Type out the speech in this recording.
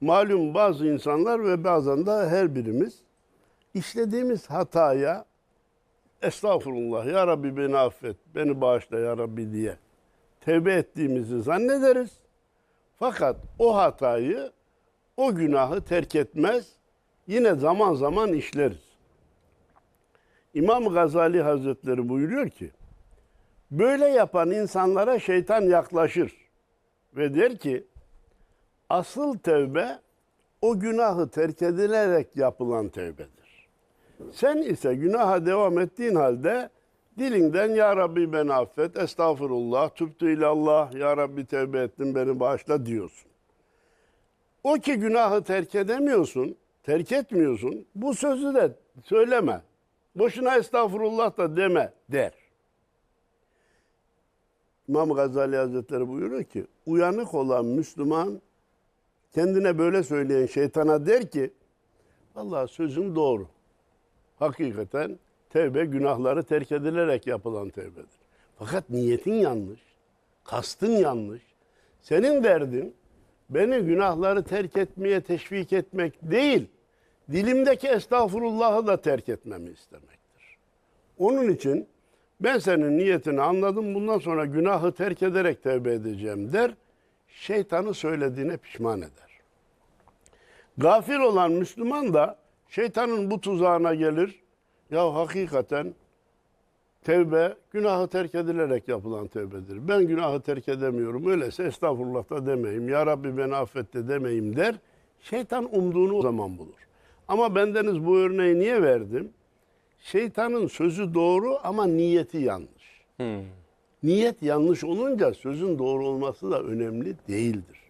malum bazı insanlar ve bazen de her birimiz işlediğimiz hataya estağfurullah ya Rabbi beni affet, beni bağışla ya Rabbi diye tevbe ettiğimizi zannederiz. Fakat o hatayı, o günahı terk etmez, yine zaman zaman işleriz. İmam Gazali Hazretleri buyuruyor ki, böyle yapan insanlara şeytan yaklaşır ve der ki, asıl tevbe o günahı terk edilerek yapılan tevbedir. Sen ise günaha devam ettiğin halde dilinden Ya Rabbi beni affet, estağfurullah, tüptü ilallah, Ya Rabbi tevbe ettim beni bağışla diyorsun. O ki günahı terk edemiyorsun, terk etmiyorsun, bu sözü de söyleme. Boşuna estağfurullah da deme der. İmam Gazali Hazretleri buyuruyor ki, uyanık olan Müslüman kendine böyle söyleyen şeytana der ki, Allah sözüm doğru. Hakikaten tevbe günahları terk edilerek yapılan tevbedir. Fakat niyetin yanlış, kastın yanlış. Senin derdin beni günahları terk etmeye teşvik etmek değil, dilimdeki estağfurullahı da terk etmemi istemektir. Onun için ben senin niyetini anladım, bundan sonra günahı terk ederek tevbe edeceğim der, şeytanı söylediğine pişman eder. Gafil olan Müslüman da şeytanın bu tuzağına gelir. Ya hakikaten tevbe günahı terk edilerek yapılan tevbedir. Ben günahı terk edemiyorum. Öyleyse estağfurullah da demeyim. Ya Rabbi beni affet de demeyim der. Şeytan umduğunu o zaman bulur. Ama bendeniz bu örneği niye verdim? Şeytanın sözü doğru ama niyeti yanlış. Niyet yanlış olunca sözün doğru olması da önemli değildir.